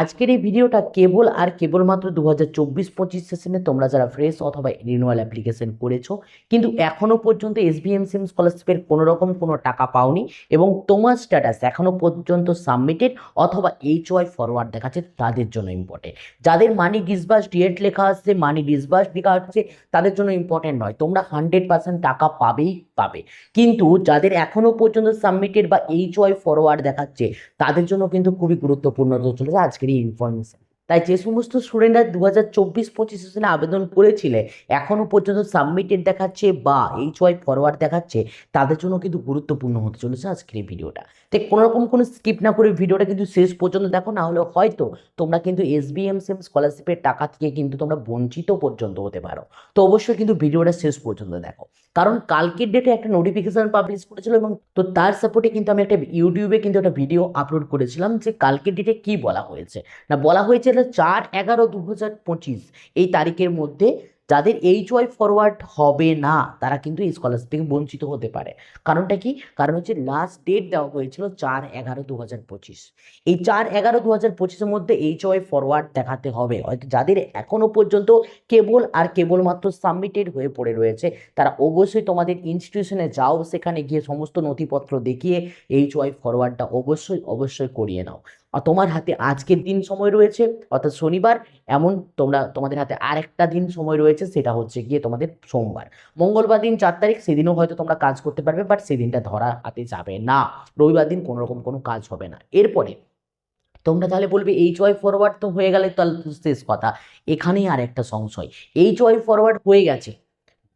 আজকের এই ভিডিওটা কেবল আর কেবলমাত্র দু হাজার চব্বিশ পঁচিশ সেশনে তোমরা যারা ফ্রেশ অথবা রিনিউয়াল অ্যাপ্লিকেশন করেছ, কিন্তু এখনও পর্যন্ত এসবিএম সিম স্কলারশিপের কোনো রকম কোনো টাকা পাওনি এবং তোমার স্ট্যাটাস এখনও পর্যন্ত সাবমিটেড অথবা এইচ ওয়াই ফরওয়ার্ড দেখাচ্ছে তাদের জন্য ইম্পর্টেন্ট যাদের মানি ডিসবার্স ডিএট লেখা আসছে মানি ডিসবার্স লেখা হচ্ছে তাদের জন্য ইম্পর্টেন্ট নয়। তোমরা হান্ড্রেড পার্সেন্ট টাকা পাবেই পাবে। কিন্তু যাদের এখনও পর্যন্ত সাবমিটেড বা এইচ ওয়াই ফরওয়ার্ড দেখাচ্ছে, তাদের জন্য কিন্তু খুবই গুরুত্বপূর্ণ চলেছে আজকের এই ইনফরমেশন তাই যে সমস্ত স্টুডেন্টরা দু হাজার চব্বিশ পঁচিশ সেশনে আবেদন করেছিলে এখনও পর্যন্ত সাবমিটেড দেখাচ্ছে বা এইচ ওয়াই ফরওয়ার্ড দেখাচ্ছে, তাদের জন্য কিন্তু গুরুত্বপূর্ণ হতে চলেছে আজকের এই ভিডিওটা তো কোনোরকম কোনো স্কিপ না করে ভিডিওটা কিন্তু শেষ পর্যন্ত দেখো, না হলে হয়তো তোমরা কিন্তু এস বি এম সেম স্কলারশিপের টাকা থেকে কিন্তু তোমরা বঞ্চিত পর্যন্ত হতে পারো। তো অবশ্যই কিন্তু ভিডিওটা শেষ পর্যন্ত দেখো। কারণ কালকের ডেটে একটা নোটিফিকেশান পাবলিশ করেছিল এবং তো তার সাপোর্টে কিন্তু আমি একটা ইউটিউবে কিন্তু একটা ভিডিও আপলোড করেছিলাম যে কালকের ডেটে কি বলা হয়েছে। না, বলা হয়েছে চার, এগারো দু হাজার পঁচিশ এই তারিখের মধ্যে যাদের এইচ ওয়াই ফরওয়ার্ড হবে না, তারা কিন্তু এই স্কলারশিপ থেকে বঞ্চিত হতে পারে। কারণটা কি? কারণ হচ্ছে লাস্ট ডেট দেওয়া হয়েছিল চার এগারো দু হাজার পঁচিশ। এই চার এগারো দু হাজার পঁচিশের মধ্যে এইচ ওয়াই ফরওয়ার্ড দেখাতে হবে। হয়তো যাদের এখনও পর্যন্ত কেবল আর কেবলমাত্র সাবমিটেড হয়ে পড়ে রয়েছে, তারা অবশ্যই তোমাদের ইনস্টিটিউশনে যাও, সেখানে গিয়ে সমস্ত নথিপত্র দেখিয়ে এইচ ওয়াই ফরওয়ার্ডটা অবশ্যই অবশ্যই করিয়ে নাও। তোমার হাতে আজকের দিন সময় রয়েছে, অর্থাৎ শনিবার, এমন তোমরা, তোমাদের হাতে আরেকটা দিন সময় রয়েছে, সেটা হচ্ছে গিয়ে তোমাদের সোমবার। মঙ্গলবার দিন চার তারিখ, সেদিনও হয়তো তোমরা কাজ করতে পারবে বাট সেদিনটা ধরা হাতে যাবে না। রবিবার দিন কোনো রকম কোনো কাজ হবে না। এরপরে তোমরা তাহলে বলবে এইচ ওয়াই ফরওয়ার্ড তো হয়ে গেলে তাহলে শেষ কথা। এখানেই আর একটা সংশয়। এইচ ওয়াই ফরওয়ার্ড হয়ে গেছে।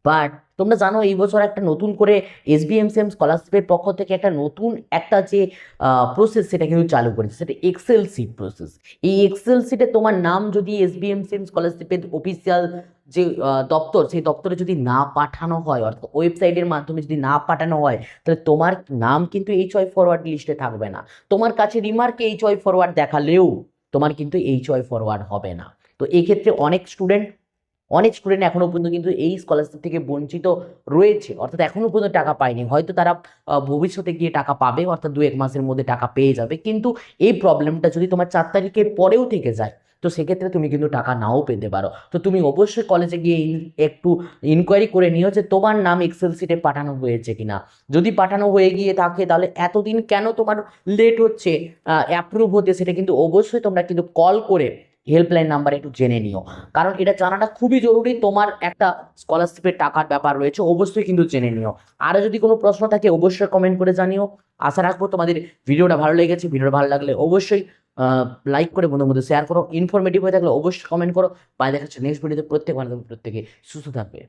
বাট তোমরা জানো এই বছর একটা নতুন করে এস বি এম সেম স্কলারশিপের পক্ষ থেকে একটা নতুন একটা যে প্রসেস সেটা কিন্তু চালু করেছে। সেটা এক্সেল সিট প্রসেস এই এক্সেল সিটে তোমার নাম যদি S V M C M স্কলারশিপের অফিসিয়াল যে দপ্তর, সেই দপ্তরে যদি না পাঠানো হয়, অর্থাৎ ওয়েবসাইটের মাধ্যমে যদি না পাঠানো হয়, তাহলে তোমার নাম কিন্তু এইচ ওয়াই ফরওয়ার্ড লিস্টে থাকবে না। তোমার কাছে রিমার্কে এইচ ওয়াই ফরওয়ার্ড দেখালেও তোমার কিন্তু এইচ ওয়াই ফরওয়ার্ড হবে না। তো এই ক্ষেত্রে অনেক স্টুডেন্ট অনেক স্টুডেন্ট এখনও পর্যন্ত কিন্তু এই স্কলারশিপ থেকে বঞ্চিত রয়েছে। অর্থাৎ এখনও পর্যন্ত টাকা পায়নি। হয়তো তারা ভবিষ্যতে গিয়ে টাকা পাবে, অর্থাৎ দু এক মাসের মধ্যে টাকা পেয়ে যাবে। কিন্তু এই প্রবলেমটা যদি তোমার চার তারিখের পরেও থেকে যায়, তো সেক্ষেত্রে তুমি কিন্তু টাকা নাও পেতে পারো। তো তুমি অবশ্যই কলেজে গিয়ে একটু ইনকোয়ারি করে নিও যে তোমার নাম এক্সেল সিটে পাঠানো হয়েছে কিনা। যদি পাঠানো হয়ে গিয়ে থাকে, তাহলে এতদিন কেন তোমার লেট হচ্ছে অ্যাপ্রুভ হতে, সেটা কিন্তু অবশ্যই তোমরা কিন্তু কল করে হেল্পলাইন নাম্বার একটু জেনে নিও। কারণ এটা জানাটা খুবই জরুরি, তোমার একটা স্কলারশিপের টাকার ব্যাপার রয়েছে, অবশ্যই কিন্তু জেনে নিও। আরও যদি কোনো প্রশ্ন থাকে, অবশ্যই কমেন্ট করে জানিও। আশা রাখব তোমাদের ভিডিওটা ভালো লেগেছে। ভিডিওটা ভালো লাগলে অবশ্যই লাইক করে বন্ধুর মধ্যে শেয়ার করো। ইনফরমেটিভ হয়ে থাকলে অবশ্যই কমেন্ট করো। বাই দেখাচ্ছে নেক্সট ভিডিওতে প্রত্যেক মানুষ প্রত্যেকে সুস্থ থাকবে।